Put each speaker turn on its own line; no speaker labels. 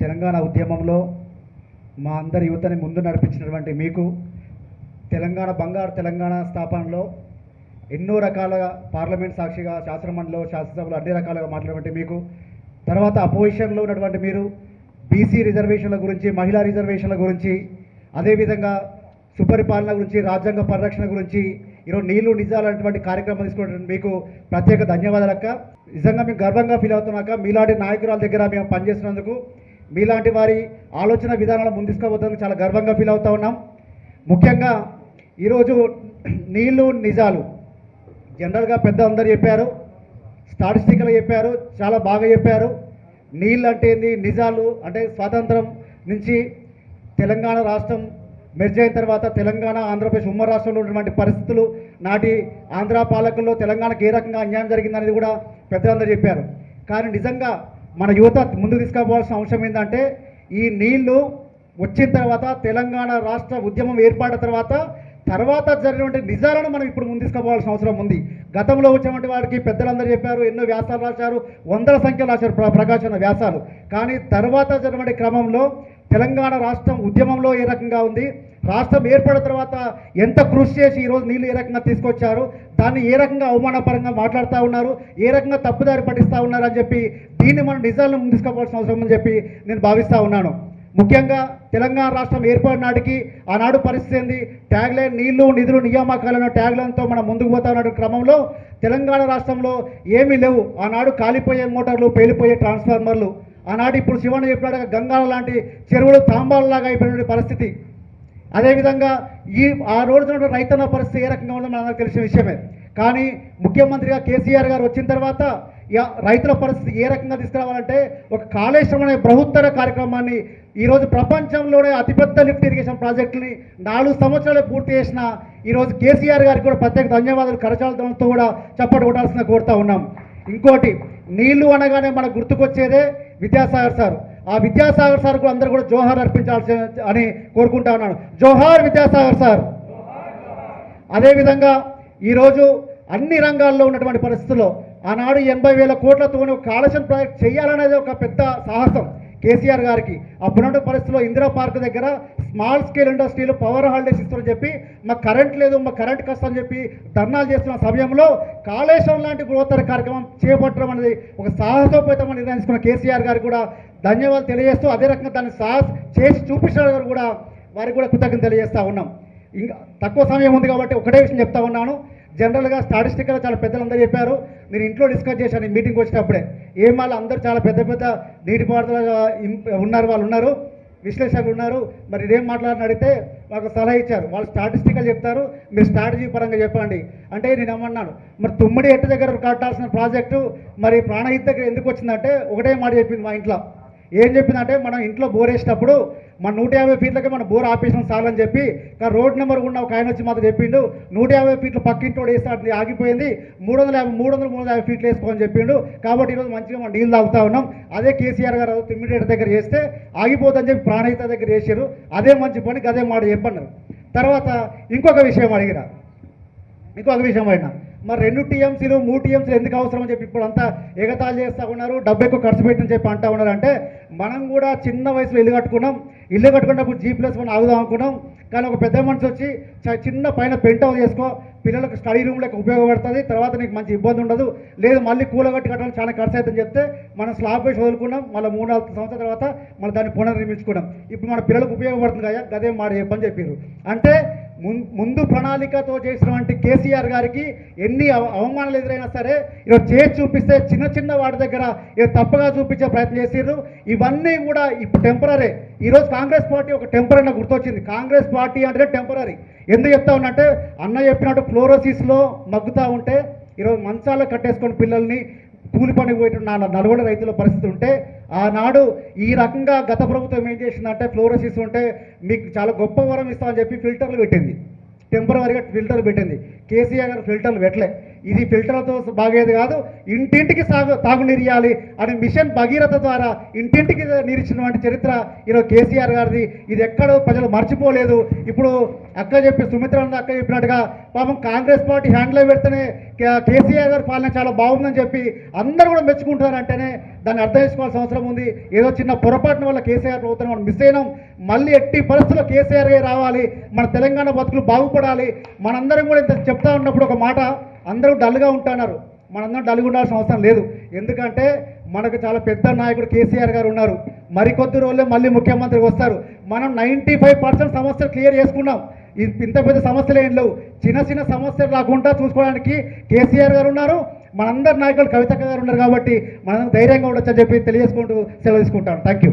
తెలంగాణ ఉద్యమంలో మా అందరి యువతని ముందు నడిపించినటువంటి మీకు తెలంగాణ బంగారు తెలంగాణ స్థాపనలో ఎన్నో రకాలుగా పార్లమెంట్ సాక్షిగా శాసనమండలిలో శాసనసభలో అన్ని రకాలుగా మాట్లాడేటువంటి మీకు తర్వాత అపోజిషన్లో ఉన్నటువంటి మీరు బీసీ రిజర్వేషన్ల గురించి మహిళా రిజర్వేషన్ల గురించి అదేవిధంగా సుపరిపాలన గురించి రాజ్యాంగ పరిరక్షణ గురించి ఈరోజు నీళ్ళు నిజాలనేటువంటి కార్యక్రమం తీసుకున్నటువంటి మీకు ప్రత్యేక ధన్యవాదాలక్క నిజంగా మేము గర్వంగా ఫీల్ అవుతున్నాక మీలాంటి నాయకురాల దగ్గర మేము పనిచేస్తున్నందుకు మీలాంటి వారి ఆలోచన విధానాలు ముందుకు చాలా గర్వంగా ఫీల్ అవుతూ ఉన్నాం. ముఖ్యంగా ఈరోజు నీళ్ళు నిజాలు. జనరల్గా పెద్ద అందరు చెప్పారు స్టాటిస్టికల్ చెప్పారు చాలా బాగా చెప్పారు. నీళ్ళు అంటే ఏంది? నిజాలు అంటే స్వాతంత్రం నుంచి తెలంగాణ రాష్ట్రం మెర్జ్ అయిన తర్వాత తెలంగాణ ఆంధ్రప్రదేశ్ ఉమ్మడి రాష్ట్రంలో ఉన్నటువంటి పరిస్థితులు నాటి ఆంధ్ర పాలకుల్లో తెలంగాణకు ఏ రకంగా అన్యాయం జరిగిందనేది కూడా పెద్దలందరూ చెప్పారు. కానీ నిజంగా మన యువత ముందుకు తీసుకుపోవాల్సిన అంశం ఏంటంటే ఈ నీళ్ళు వచ్చిన తర్వాత తెలంగాణ రాష్ట్ర ఉద్యమం ఏర్పడిన తర్వాత తర్వాత జరిగినటువంటి నిజాలను మనం ఇప్పుడు ముందు తీసుకుపోవాల్సిన అవసరం ఉంది. గతంలో వచ్చినటువంటి వాడికి పెద్దలందరూ చెప్పారు ఎన్నో వ్యాసాలు రాశారు వందల సంఖ్యలో రాశారు ప్రకాశన వ్యాసాలు. కానీ తర్వాత జరిగినటువంటి క్రమంలో తెలంగాణ రాష్ట్రం ఉద్యమంలో ఏ రకంగా ఉంది రాష్ట్రం ఏర్పడిన తర్వాత ఎంత కృషి చేసి ఈరోజు నీళ్ళు ఏ రకంగా తీసుకొచ్చారు దాన్ని ఏ రకంగా అవమానపరంగా మాట్లాడుతూ ఉన్నారు ఏ రకంగా తప్పుదారి పట్టిస్తూ ఉన్నారు అని చెప్పి దీన్ని మనం నిజాలను ముందు అవసరం అని చెప్పి నేను భావిస్తూ ఉన్నాను. ముఖ్యంగా తెలంగాణ రాష్ట్రం ఏర్పడిన నాటికి ఆనాడు పరిస్థితి ఏంది? ట్యాగ్ లైన్ నీళ్ళు నిధులు నియామకాలను ట్యాగ్ లైన్తో మనం ముందుకు పోతా ఉన్న క్రమంలో తెలంగాణ రాష్ట్రంలో ఏమీ లేవు. ఆనాడు కాలిపోయే మోటార్లు పేలిపోయే ట్రాన్స్ఫార్మర్లు. ఆనాడు ఇప్పుడు శివన్న చెప్పినట్టుగా గంగాల లాంటి చెరువులు తాంబాలలాగా అయిపోయిన పరిస్థితి. అదేవిధంగా ఈ ఆ రోజున రైతన్న పరిస్థితి ఏ రకంగా ఉందో మనందరికీ తెలిసిన విషయమే. కానీ ముఖ్యమంత్రిగా కేసీఆర్ గారు వచ్చిన తర్వాత రైతుల పరిస్థితి ఏ రకంగా తీసుకురావాలంటే ఒక కాళేశ్వరం అనే బృహత్తర కార్యక్రమాన్ని ఈరోజు ప్రపంచంలోనే అతిపెద్ద లిఫ్ట్ ఇరిగేషన్ ప్రాజెక్టుని నాలుగు సంవత్సరాలు పూర్తి చేసిన ఈరోజు కేసీఆర్ గారికి కూడా ప్రత్యేక ధన్యవాదాలు. కరచాలతో కూడా చప్పటి కొట్టాల్సిన కోరుతా ఉన్నాం. ఇంకోటి నీళ్ళు అనగానే మనకు గుర్తుకొచ్చేదే విద్యాసాగర్ సార్. ఆ విద్యాసాగర్ సార్ కూడా అందరూ కూడా జోహార్ అర్పించాల్సి అని కోరుకుంటా ఉన్నాను. జోహార్ విద్యాసాగర్ సార్. అదేవిధంగా ఈరోజు అన్ని రంగాల్లో ఉన్నటువంటి పరిస్థితుల్లో ఆనాడు ఎనభై వేల కోట్లతో ఒక కాళేశ్వరం ప్రాజెక్ట్ చేయాలనేది ఒక పెద్ద సాహసం కేసీఆర్ గారికి. అప్పుడున్న పరిస్థితుల్లో ఇందిరా పార్క్ దగ్గర స్మాల్ స్కేల్ ఇండస్ట్రీలు పవర్ హాలిడేస్ ఇస్తారని చెప్పి మాకు కరెంట్ లేదు మా కరెంట్ కష్టం చెప్పి ధర్నాలు చేస్తున్న సమయంలో కాళేశ్వరం లాంటి గృహోత్తర కార్యక్రమం చేపట్టడం అనేది ఒక సాహసోపేతమని నిర్ణయించుకున్న కేసీఆర్ గారు కూడా ధన్యవాదాలు తెలియజేస్తూ అదే రకంగా దాన్ని సాహస చేసి చూపించడం కూడా వారికి కూడా కృతజ్ఞత తెలియజేస్తూ ఉన్నాం. ఇంకా తక్కువ సమయం ఉంది కాబట్టి ఒకటే విషయం చెప్తా ఉన్నాను. జనరల్గా స్టాటిస్టిక్గా చాలా పెద్దలందరూ చెప్పారు. మీరు ఇంట్లో డిస్కస్ చేశాను ఈ మీటింగ్కి వచ్చినప్పుడే. ఏం వాళ్ళు అందరూ చాలా పెద్ద పెద్ద నీటిపారుదల ఉన్నారు వాళ్ళు ఉన్నారు విశ్లేషకులు ఉన్నారు. మరి ఇదేం మాట్లాడిన అడిగితే మాకు సలహా ఇచ్చారు. వాళ్ళు స్టాటిస్టికల్ చెప్తారు. మీరు స్ట్రాటజీ పరంగా చెప్పండి. అంటే నేను ఏమన్నాను మరి తుమ్మిడి ఎట్టు దగ్గర కట్టాల్సిన ప్రాజెక్టు మరి ప్రాణహిత దగ్గర ఎందుకు వచ్చిందంటే ఒకటే మాట చెప్పింది మా ఇంట్లో. ఏం చెప్పిందంటే మనం ఇంట్లో బోర్ వేసేటప్పుడు మన నూట యాభై ఫీట్లకి మనం బోర్ ఆపేసాం చాలని చెప్పి కానీ రోడ్ నెంబర్ ఉన్న ఒక ఆయన వచ్చి మాత్రం చెప్పిండు నూట యాభై ఫీట్లు పక్కింటోడు వేస్తే ఆగిపోయింది మూడు వందల యాభై మూడు వందల మూడు వందల యాభై ఫీట్లు వేసుకోమని చెప్పిండు. కాబట్టి ఈరోజు మంచిగా మనం నీళ్ళు తాగుతా ఉన్నాం. అదే కేసీఆర్ గారు తిమ్మిడేట దగ్గర చేస్తే ఆగిపోతుందని చెప్పి ప్రాణహిత దగ్గర చేశారు అదే మంచి పని అదే మాట చెప్పన్నారు. తర్వాత ఇంకొక విషయం అడిగిన. ఇంకొక విషయం అయినా మరి రెండు టీఎంసీలు మూడు టీఎంసీలు ఎందుకు అవసరం అని చెప్పి ఇప్పుడు అంతా ఎగతాళి చేస్తూ ఉన్నారు డబ్బు ఎక్కువ ఖర్చు పెట్టని చెప్పి అంటా ఉన్నారు. అంటే మనం కూడా చిన్న వయసులో ఇల్లు కట్టుకున్నాం ఇల్లు కట్టుకున్నప్పుడు జీ ప్లస్ మనం ఆగుదాం అనుకున్నాం కానీ ఒక పెద్ద మనిషి వచ్చి చ- చిన్న పైన పెంట్ హౌస్ చేసుకో పిల్లలకు స్టడీ రూమ్లకు ఉపయోగపడుతుంది తర్వాత నీకు మంచి ఇబ్బంది ఉండదు. లేదు మళ్ళీ కూలగట్టి కట్టడం చాలా ఖర్చు అవుతుందని చెప్తే మనం స్లాబ్ వేసి వదులుకున్నాం మళ్ళీ మూడు నాలుగు సంవత్సరాల తర్వాత మళ్ళీ దాన్ని పునర్నిర్మించుకున్నాం. ఇప్పుడు మన పిల్లలకు ఉపయోగపడుతుంది కదా గదే మాట చెప్పని చెప్పారు అంటే ముందు ప్రణాళికతో చేసినటువంటి కేసీఆర్ గారికి ఎన్ని అవ- అవమానాలు ఎదురైనా సరే ఈరోజు చేసి చూపిస్తే చిన్న చిన్న వాటి దగ్గర ఏదో తప్పగా చూపించే ప్రయత్నం చేసిర్రు. ఇవన్నీ కూడా ఇప్పుడు టెంపరీ ఈరోజు కాంగ్రెస్ పార్టీ ఒక టెంపరీ నాకు గుర్తొచ్చింది. కాంగ్రెస్ పార్టీ అంటే టెంపరీ ఎందుకు చెప్తా ఉన్నట్టే అన్న చెప్పినట్టు ఫ్లోరోసిస్లో మగ్గుతూ ఉంటే ఈరోజు మంచాలకు కట్టేసుకొని పిల్లల్ని కూలి పనికి పోయిన నల్గొండ రైతుల పరిస్థితి ఉంటే ఆనాడు ఈ రకంగా గత ప్రభుత్వం ఏం చేసిందంటే ఫ్లోరసిస్ ఉంటే మీకు చాలా గొప్ప వరం ఇస్తామని చెప్పి ఫిల్టర్లు పెట్టింది. టెంపరీగా ఫిల్టర్లు పెట్టింది. కేసీఆర్ గారు ఫిల్టర్లు పెట్టలే. ఇది ఫిల్టర్లతో బాగేది కాదు ఇంటింటికి సాగు తాగునీరు ఇవ్వాలి అని మిషన్ భగీరథ ద్వారా ఇంటింటికి నీరిచ్చినటువంటి చరిత్ర ఈరోజు కేసీఆర్ గారిది. ఇది ఎక్కడో ప్రజలు మర్చిపోలేదు. ఇప్పుడు అక్క చెప్పి సుమిత్ర అక్క చెప్పినట్టుగా పాపం కాంగ్రెస్ పార్టీ హ్యాండ్లో పెడితేనే కేసీఆర్ గారి పాలన చాలా బాగుందని చెప్పి అందరూ కూడా మెచ్చుకుంటారంటేనే దాన్ని అర్థం చేసుకోవాల్సిన అవసరం ఉంది. ఏదో చిన్న పొరపాటున వల్ల కేసీఆర్ ప్రభుత్వం మనం మిస్ అయినాం. మళ్ళీ ఎట్టి పరిస్థితుల్లో కేసీఆర్ గారు రావాలి. మన తెలంగాణ బతుకులు బాగుపడాలి. మనందరం కూడా ఇంత చెప్తా ఉన్నప్పుడు ఒక మాట అందరూ డల్గా ఉంటున్నారు మనందరం డల్గా ఉండాల్సిన అవసరం లేదు. ఎందుకంటే మనకు చాలా పెద్ద నాయకుడు కేసీఆర్ గారు ఉన్నారు. మరికొద్ది రోజులే మళ్ళీ ముఖ్యమంత్రికి వస్తారు. మనం నైంటీ ఫైవ్ పర్సెంట్ సమస్యలు క్లియర్ చేసుకున్నాం. ఇంత పెద్ద సమస్యలు ఏం లేవు. చిన్న చిన్న సమస్యలు రాకుండా చూసుకోవడానికి కేసీఆర్ గారు ఉన్నారు. మనందరి నాయకులు కవితక్క గారు ఉన్నారు కాబట్టి మనం ధైర్యంగా ఉండొచ్చని చెప్పి తెలియజేసుకుంటూ సెలవు తీసుకుంటాం. Thank you